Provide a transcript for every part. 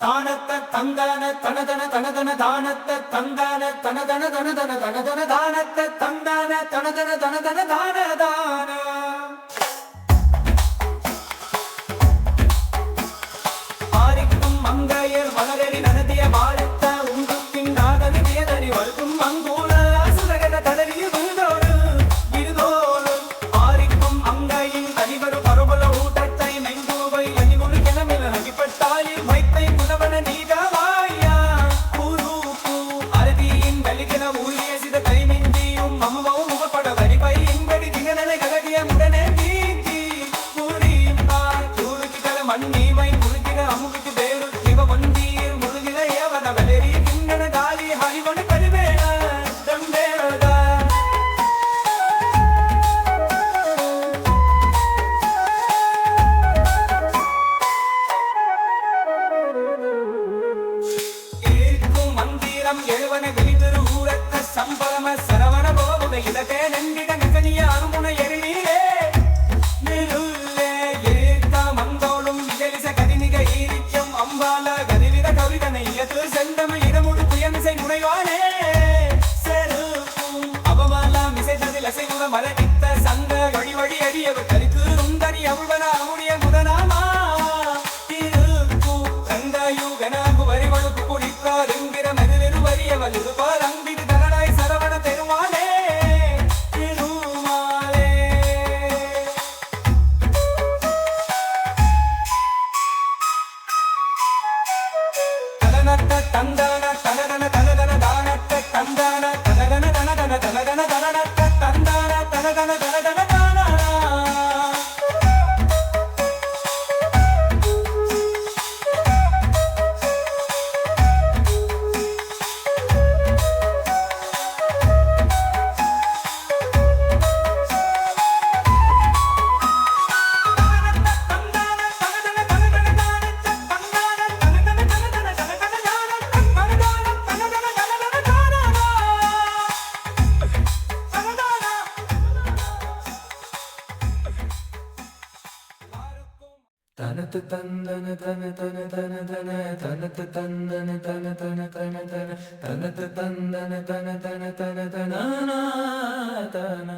தானத்த தந்தான தனதன தனதன தானத்த தந்தான தனதன தனதன தனதன தானத்த தந்தான தனதன தனதன தான தான ஆரிக்கும் மங்கையர் மலரறி நனதிய வாழத்த உங்குக்கின் நாதனி வேதனி வருக்கும் மங்கூல Yeah, we're gonna. தனத்து தந்தன தன தன தன தன தனத்து தந்தன தன தன தன தன தனத்து தந்தன தன தன தன தன தன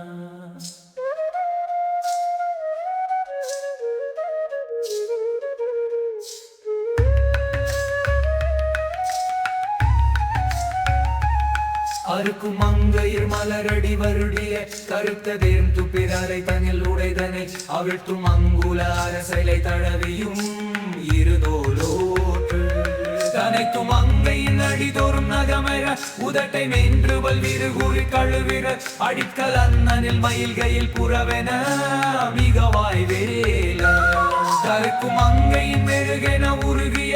அறுக்கும் மங்கையர் மலரடி வருடிய கருத்ததேம் துப்பிரரை தனில் உடைதனை அவிழ்த்தும் அங்குல அரசலை தழவியும் இருதோலோற்று தனைத்தும் அங்கையின் அடிதோறும் நகமர உதட்டை மென்று பல்விரு கூறி கழுவிர அடிக்கல் அண்ணனில் மயில்கையில் புறவென மிக வாய்வேல தருக்கும் அங்கையின் மெருகென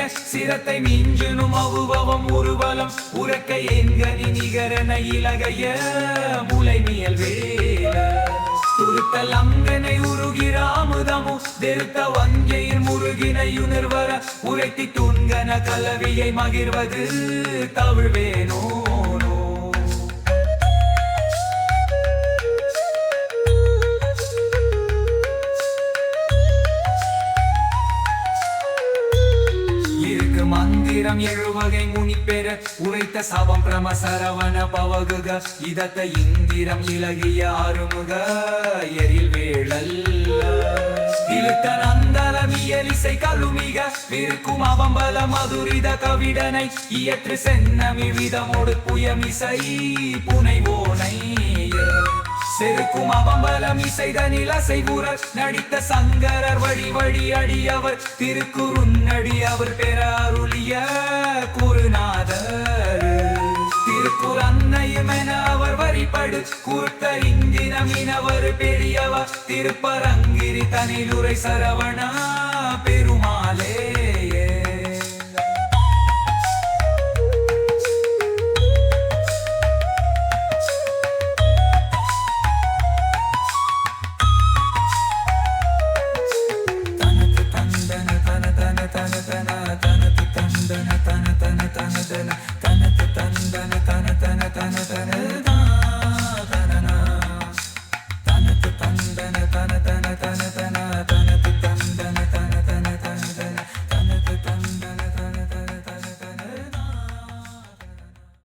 உருகிய சிரத்தை மிஞ்சினும் அவுபவம் உருவலம் உறக்க எங்கனி நிகரன இலகைய முலை மியல் வேல. துருத்தல் அங்கனை உருகிற அமுதமு தெருத்த வங்கையில் முருகினை உணர்வர உரைத்தி துன்கன கலவியை மகிழ்வது தவிழ்வேனோ? மந்திரம் எழுவகை முனி பெற உரைத்த சவம் பிரம சரவண பவகுக இதத்த இந்திரம் இலகிய அருமுக எரில் வேழல் இழுத்த நந்தலமியலிசை கலுமிக விருக்கும் அவம்பல மதுரித கவிடனை இயற்று சென்னமி விதமோடு புயமிசை புனைவோனை. செருக்கும் அவம்பலம் இசைதனில் அசைவுற நடித்த சங்கரர் வழி வழி அடியவர். திருக்குறுநடி அவர் பெற அருளிய குருநாதர். திருக்குற அன்னையுமென அவர் வரிபடு. கூர்த்த இங்கினமினவர் பெரியவர். திருப்பரங்கிரி தனிலுரை சரவணா பெருமாளே. തന തന തന തന തന തന തന തന തന തന തന തന